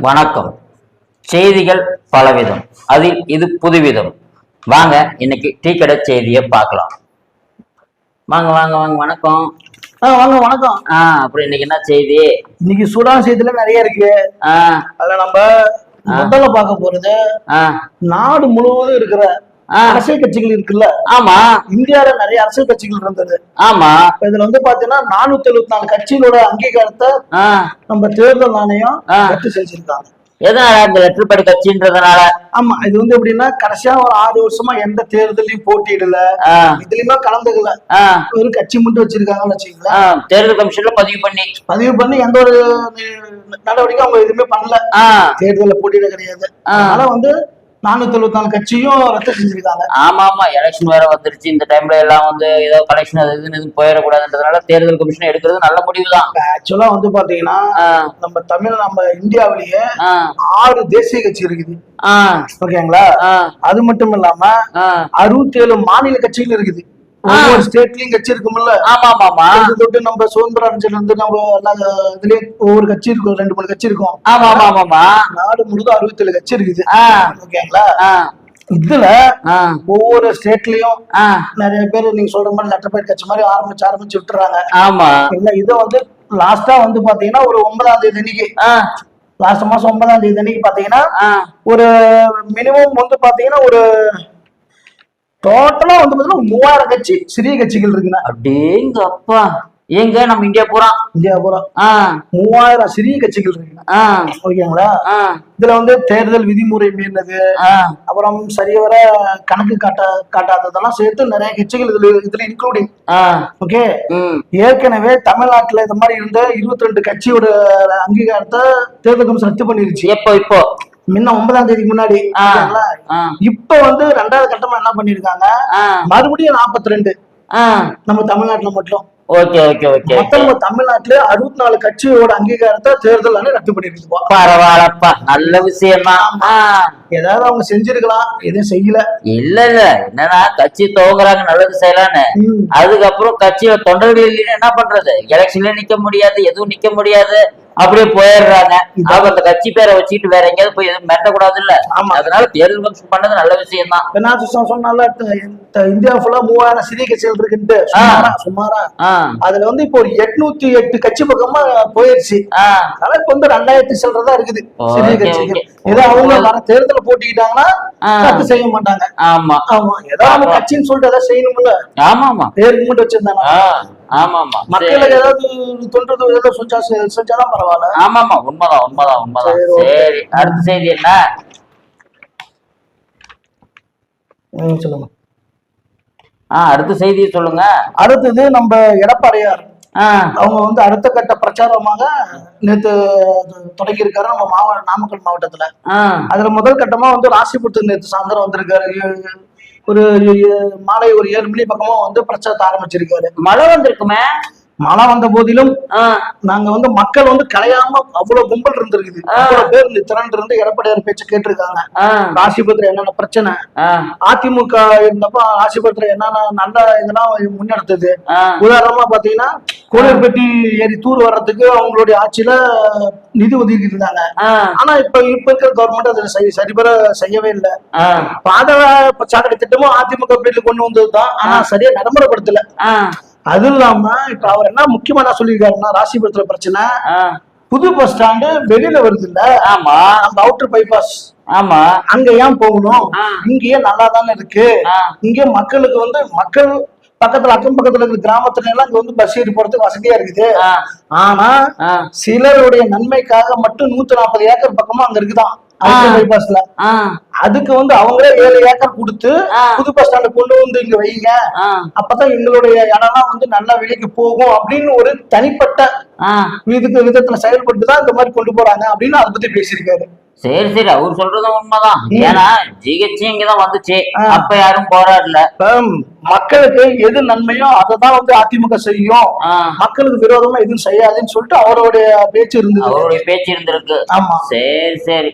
வணக்கம். செய்திகள் பலவிதம். அதில் இது புதுவிதம். வாங்க இன்னைக்கு டீ கடை செய்தியை பார்க்கலாம். வாங்க வாங்க வாங்க வணக்கம். ஆ வாங்க வணக்கம். ஆ அப்புறம் இன்னைக்கு என்ன செய்தி? இன்னைக்கு சூடான செய்தியில நிறைய இருக்கு. ஆ. அதுல நம்ம முதல்ல பார்க்க போறது நாடு முழுவதும் இருக்கிற. அரசியல் கட்சிகள் இருக்குல்ல? ஆமா. இந்தியால நிறைய அரசியல் கட்சிகள் இருந்தது. ஆமா. இதுல வந்து பாத்தீங்கன்னா நானூத்தி எழுபத்தி நாலு கட்சிகளோட அங்கீகாரத்தை நம்ம தேர்தல் ஆணையம். ரத்து செஞ்சிருக்காங்க. எதனால இந்த லெட்டர் படி கட்சின்றதுனால? ஆமா இது வந்து எப்படின்னா கடைசியா ஒரு ஆறு வருஷமா எந்த தேர்தலையும் போட்டியிடல. இதுலயுமே கலந்துக்கல. ஒரு கட்சி மட்டும் வச்சிருக்காங்கன்னு வச்சுக்கோங்களேன். ஆ. தேர்தல் கமிஷன்ல பதிவு பண்ணி. பதிவு பண்ணி எந்த ஒரு நடவடிக்கை அவங்க எதுவுமே பண்ணல. ஆ. தேர்தலில் போட்டியிட கிடையாது. அதனால வந்து நானூத்தி எழுபத்தி நாலு கட்சியும் ரத்து செஞ்சிருக்காங்க ஆமா ஆமா. எலெக்ஷன் வேற வந்துருச்சு. இந்த டைம்ல எல்லாம் வந்து ஏதோ கலெக்ஷன் அது இதுன்னு போயிடக்கூடாதுன்றதுனால தேர்தல் கமிஷன் எடுக்கிறது நல்ல முடிவு தான் ஆக்சுவலா வந்து பாத்தீங்கன்னா நம்ம தமிழ் நம்ம இந்தியாவிலேயே ஆறு தேசிய கட்சி இருக்குது. ஓகேங்களா? அது மட்டும் இல்லாம அறுபத்தி ஏழு மாநில கட்சிகள் இருக்குது. ஒவ்வொரு ஸ்டேட்லயும் கட்சி இருக்கும்ல. ஆமா ஆமா ஆமா தொட்டு நம்ம சுதந்திர அடைஞ்சல இருந்து நம்ம எல்லா இதுலயே ஒவ்வொரு கட்சி இருக்கும் ரெண்டு மூணு கட்சி இருக்கும். ஆமா ஆமா ஆமாமா நாடு முழுதும் அறுபத்தி ஏழு கட்சி இருக்குது. ஓகேங்களா? இதுல ஒவ்வொரு ஸ்டேட்லயும் நிறைய பேர் நீங்க சொல்ற மாதிரி லெட்டர் பேட் கட்சி மாதிரி ஆரம்பிச்சு ஆரம்பிச்சு விட்டுறாங்க. ஆமா. இல்ல இதை வந்து லாஸ்டா வந்து பாத்தீங்கன்னா ஒரு ஒன்பதாம் தேதி அன்னைக்கு. லாஸ்ட் மாசம் ஒன்பதாம் தேதி அன்னைக்கு பாத்தீங்கன்னா ஒரு மினிமம் வந்து பாத்தீங்கன்னா ஒரு டோட்டலா வந்து பாத்தீங்கன்னா மூவாயிரம் கட்சி சிறிய கட்சிகள் இருக்குண்ணா. அடேங்க அப்பா ஏங்க நம்ம இந்தியா பூரா? இந்தியா பூரா. மூவாயிரம் சிறிய கட்சிகள் இருக்குண்ணா. ஆ. ஓகேங்களா? இதுல வந்து தேர்தல் விதிமுறை மீறினது அப்புறம் சரியவர கணக்கு காட்ட காட்டாததெல்லாம் சேர்த்து நிறைய கட்சிகள் இதுல இதுல இன்க்ளூடிங் ஆ. ஓகே? ஏற்கனவே தமிழ்நாட்டுல இந்த மாதிரி இருந்த இருபத்தி ரெண்டு கட்சியோட அங்கீகாரத்தை தேர்தல் கமிஷன் ரத்து பண்ணிருச்சு. எப்போ இப்போ? முன்ன ஒன்பதாம் தேதிக்கு முன்னாடி இப்ப வந்து ரெண்டாவது கட்டமா என்ன பண்ணிருக்காங்க? மறுபடியும் 42 ரெண்டு நம்ம தமிழ்நாட்டுல மட்டும். ஓகே ஓகே ஓகே நம்ம தமிழ்நாட்டுல அறுபத்தி நாலு கட்சியோட அங்கீகாரத்தை தேர்தல் ரத்து பண்ணிருக்குப்பா பரவாயில்லப்பா நல்ல விஷயம். ஏதாவது அவங்க செஞ்சிருக்கலாம் எதுவும் செய்யல. இல்ல இல்ல. என்னன்னா கட்சி துவங்குறாங்க நல்லது செய்யலான்னு. அதுக்கப்புறம் கட்சியில தொண்டர்கள் இல்லைன்னா என்ன பண்றது? எலெக்ஷன்ல நிக்க முடியாது எதுவும் நிக்க முடியாது. அப்படியே போயிடுறாங்க. அவங்க அந்த கட்சி பேரை வச்சுக்கிட்டு வேற எங்கேயாவது போய் எதுவும் மிரட்டக்கூடாது இல்ல ஆமா. அதனால தேர்தல் கமிஷன் பண்ணது நல்ல விஷயம் தான் என்ன சொன்னால இந்தியா ஃபுல்லா மூவாயிரம் சிறிய கட்சிகள் இருக்குன்ட்டு. சுமாரா அதுல வந்து இப்போ ஒரு எட்நூத்தி எட்டு கட்சி பக்கமா போயிருச்சு. அதனால இப்ப வந்து ரெண்டாயிரத்தி சில்லறதா இருக்குது. சிறிய கட்சிகள். ஏதோ அவங்க வர தேர்தல போட்டிக்கிட்டாங்கன்னா. ரத்து செய்ய மாட்டாங்க. ஆமா. ஆமா. ஏதோ நம்ம ஆமா. கட்சின்னு சொல்லிட்டு ஏதாவது செய்யணும்ல. ஆமா ஆமா பேருக்கு மட்டும் வச்சிருந்தாங்க ஆமா ஆமா மக்களுக்கு ஏதாவது தொன்றது ஏதோ செஞ்சா செஞ்சாதான் பரவாயில்ல. ஆமா ஆமா உண்மைதான் உண்மைதான் உண்மைதான். சரி, அடுத்த செய்தி என்ன? சொல்லுங்க. ஆ அடுத்த செய்தியை சொல்லுங்க. அடுத்தது நம்ம எடப்பாடியார். அவங்க வந்து அடுத்த கட்ட பிரச்சாரமாக நேத்து தொடங்கி இருக்காரு நம்ம மாவட்ட நாமக்கல் மாவட்டத்துல. அதுல முதல் கட்டமா வந்து ராசிபுரத்து நேத்து சாயந்தரம் வந்திருக்காரு. ஒரு மாலை ஒரு ஏழு மணி பக்கமா வந்து பிரச்சாரத்தை ஆரம்பிச்சிருக்காரு. மழை வந்திருக்குமே? மழை வந்த போதிலும் நாங்க வந்து மக்கள் வந்து கலையாம அவ்வளவு கும்பல் இருந்திருக்குது. அவ்வளவு பேர் இந்த திரண்டு இருந்து எடப்பாடியார் பேச்சு கேட்டிருக்காங்க. ஆ. ராசிபுரத்துல என்னென்ன பிரச்சனை? அதிமுக இருந்தப்ப ராசிபுரத்துல என்னென்ன நல்ல இதெல்லாம் முன்னெடுத்தது. உதாரணமா பாத்தீங்கன்னா கோவில்பட்டி ஏரி தூர் வர்றதுக்கு அவங்களுடைய ஆட்சியில நிதி ஒதுக்கி இருந்தாங்க. ஆனா இப்ப இப்ப இருக்கிற கவர்மெண்ட் அதை சரி சரிபர செய்யவே இல்லை. பாத சாக்கடை திட்டமும் அதிமுக பீரியட்ல கொண்டு வந்ததுதான். ஆனா சரியா நடைமுறைப்படுத்தல. அது இல்லாம இப்ப அவர் என்ன முக்கியமா என்ன சொல்லியிருக்காருன்னா ராசிபுரத்துல பிரச்சனை. புது பஸ் ஸ்டாண்டு வெளியில வருது இல்ல ஆமா. அந்த அவுட்டர் பைபாஸ் ஆமா. அங்க ஏன் போகணும். இங்கேயே நல்லா தானே இருக்கு இங்க மக்களுக்கு வந்து மக்கள் பக்கத்துல அக்கம் பக்கத்துல இருக்கிற கிராமத்துல எல்லாம் இங்க வந்து பஸ் ஏறி போறதுக்கு வசதியா இருக்குது. ஆனா சிலருடைய நன்மைக்காக மட்டும் நூத்தி நாற்பது ஏக்கர் பக்கமா அங்க இருக்குதான். பைபாஸ்ல அதுக்கு வந்து அவங்களே ஏழு ஏக்கர் கொடுத்து. புது பஸ் ஸ்டாண்ட் கொண்டு வந்து இங்க வைங்க. அப்பதான் எங்களுடைய இடம்லாம் வந்து நல்ல விலைக்கு போகும் அப்படின்னு ஒரு தனிப்பட்ட விதத்து விதத்துல செயல்பட்டு தான் இந்த மாதிரி கொண்டு போறாங்க அப்படின்னு அதை பத்தி பேசியிருக்காரு. சரி சரி அவர் சொல்றதும் உண்மைதான். ஏன்னா ஜிஹெச் இங்கதான் வந்துச்சு. அப்ப யாரும் போராடல. மக்களுக்கு எது நன்மையோ அதை தான் வந்து அதிமுக செய்யும். மக்களுக்கு விரோதமா எதுவும் செய்யாதுன்னு சொல்லிட்டு அவருடைய பேச்சு இருந்தது. அவருடைய பேச்சு இருந்திருக்கு. ஆமா. சரி சரி.